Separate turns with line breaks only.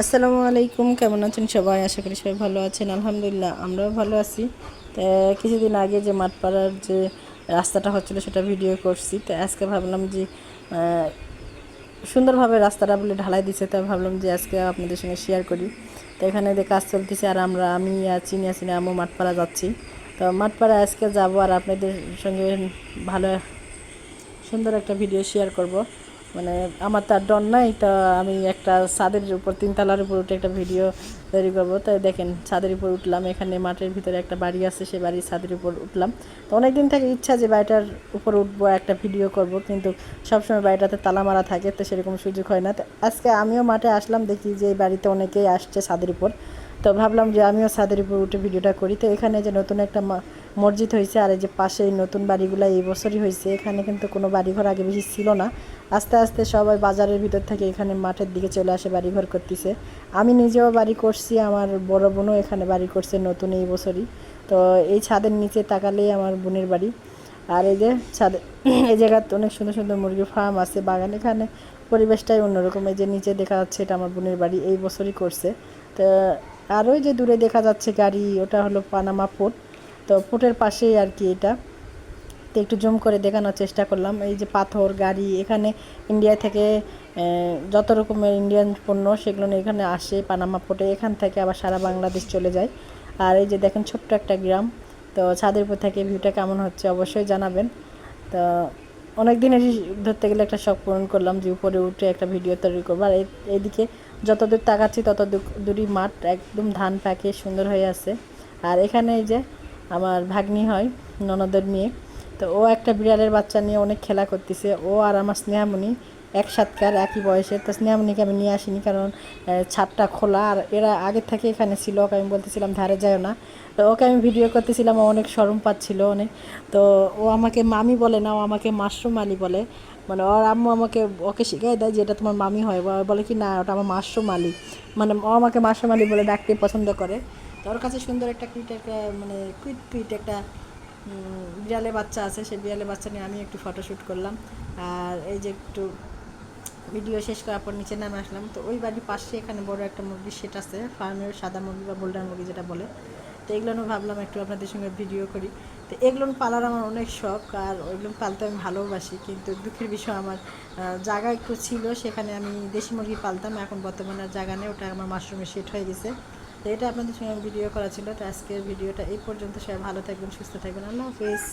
আসসালামু আলাইকুম, কেমন আছেন সবাই? আশা করি সবাই ভালো আছেন। আলহামদুলিল্লাহ, আমরাও ভালো আছি। তো, কিছুদিন আগে যে মাঠপাড়ার যে রাস্তাটা হচ্ছিল, সেটা ভিডিও করছি। তো, আজকে ভাবলাম যে সুন্দরভাবে রাস্তাটা বলে ঢালাই দিছে। তাই ভাবলাম যে আজকে আপনাদের সঙ্গে শেয়ার করি। তো, এখানে যে কাজ চলতেছে, আর আমরা, আমি চিনি আসিনি আমও মাঠপাড়া যাচ্ছি। তো মাঠপাড়া আজকে যাব আর আপনাদের সঙ্গে ভালো সুন্দর একটা ভিডিও শেয়ার করব। মানে আমার তার ডন নাই, তো আমি একটা ছাদের উপর, তিনতলার উপর উঠে একটা ভিডিও তৈরি করব। তাই দেখেন, ছাদের উপর উঠলাম, এখানে মাঠের ভিতরে একটা বাড়ি আছে, সে বাড়ির ছাদের উপর উঠলাম। তো অনেক দিন থেকে ইচ্ছা যে বাড়িটার উপর উঠবো, একটা ভিডিও করব, কিন্তু সবসময় বাড়িটাতে তালা মারা থাকে, তো সেরকম সুযোগ হয় না। তো আজকে আমিও মাঠে আসলাম, দেখি যে এই বাড়িতে অনেকেই আসছে ছাদের উপর। তো ভাবলাম যে আমিও ছাদের উপর উঠে ভিডিওটা করি। তো এখানে যে নতুন একটা মসজিদ হয়েছে আর এই যে পাশে এই নতুন বাড়িগুলো এই বছরই হয়েছে। এখানে কিন্তু কোনো বাড়িঘর আগে বেশি ছিল না। আস্তে আস্তে সবাই বাজারের ভিতর থেকে এখানে মাঠের দিকে চলে আসে বাড়িঘর করতেছে। আমি নিজেও বাড়ি করছি, আমার বড় বোনও এখানে বাড়ি করছে নতুন এই বছরই। তো এই ছাদের নিচে তাকালেই আমার বোনের বাড়ি। আর এই যে ছাদে, এই জায়গাতে অনেক সুন্দর সুন্দর মুরগির ফার্ম আছে, বাগান। এখানে পরিবেশটাই অন্যরকম। এই যে নিচে দেখা যাচ্ছে এটা আমার বোনের বাড়ি, এই বছরই করছে। তো আর ওই যে দূরে দেখা যাচ্ছে গাড়ি, ওটা হলো পানামা পোর্ট তো পোর্টের পাশেই আর কি এটা। তো একটু জুম করে দেখানোর চেষ্টা করলাম। এই যে পাথর, গাড়ি, এখানে ইন্ডিয়া থেকে যত রকমের ইন্ডিয়ান পণ্য সেগুলো এখানে আসে পানামা পোর্টে এখান থেকে আবার সারা বাংলাদেশ চলে যায়। আর এই যে দেখেন ছোট্ট একটা গ্রাম। তো ছাদের উপর থেকে ভিউটা কেমন হচ্ছে অবশ্যই জানাবেন। তো অনেক দিনের ধরতে গেলে একটা শখ পূরণ করলাম যে উপরে উঠে একটা ভিডিও তৈরি করব। আর এদিকে এইদিকে যত দূর তাকাচ্ছি তত দূরই মাঠ, একদম ধান পাকে সুন্দর হয়ে আছে। আর এখানে এই যে আমার ভাগ্নি হয়, ননদের মেয়ে। তো ও একটা বিড়ালের বাচ্চা নিয়ে অনেক খেলা করতেছে। ও আর আমার স্নেহামণি একসাথকার একই বয়সে তো স্নেহামণিকে আমি নিয়ে আসিনি কারণ ছাদটা খোলা আর এরা আগের থেকে এখানে ছিল ওকে আমি বলতেছিলাম ধারে যায় না। তো ওকে আমি ভিডিও করতেছিলাম ও অনেক সরম পাচ্ছিল অনেক। তো ও আমাকে মামি বলে না ও আমাকে মাশরুম আলি বলে। মানে ওর আম্মু আমাকে ওকে শিখাই দেয় যে এটা তোমার মামি হয়। বা বলে কি না ওটা আমার মাশরুম আলী। মানে ও আমাকে মাশরুম আলী বলে ডাকতে পছন্দ করে। তো ওর কাছে সুন্দর একটা কুইট একটা মানে কুইট কুইট একটা উম, বিড়ালের বাচ্চা আছে। সেই বিড়ালের বাচ্চা নিয়ে আমি একটু ফটোশ্যুট করলাম। আর এই যে একটু ভিডিও শেষ করার পর নিচে নামে আসলাম। তো ওই বাড়ির পাশে এখানে বড় একটা মুরগির সেট আছে, ফার্মের সাদা মুরগি বা বোল্ডার মুরগি যেটা বলে। তো এগুলো ভাবলাম একটু আপনাদের সঙ্গে ভিডিও করি। তো এগুলো পালার আমার অনেক শখ, আর ওইগুলো পালতে আমি ভালোবাসি, কিন্তু দুঃখের বিষয় আমার জায়গা একটু ছিল, সেখানে আমি দেশি মুরগি পালতাম, এখন বর্তমানে জায়গা নেই, ওটা আমার মাশরুমে সেট হয়ে গেছে। তো এটা আপনাদের সঙ্গে ভিডিও করা ছিল, তো আজকের ভিডিওটা এই পর্যন্ত, সবাই ভালো থাকবেন, সুস্থ থাকবেন, আল্লাহ হাফিজ।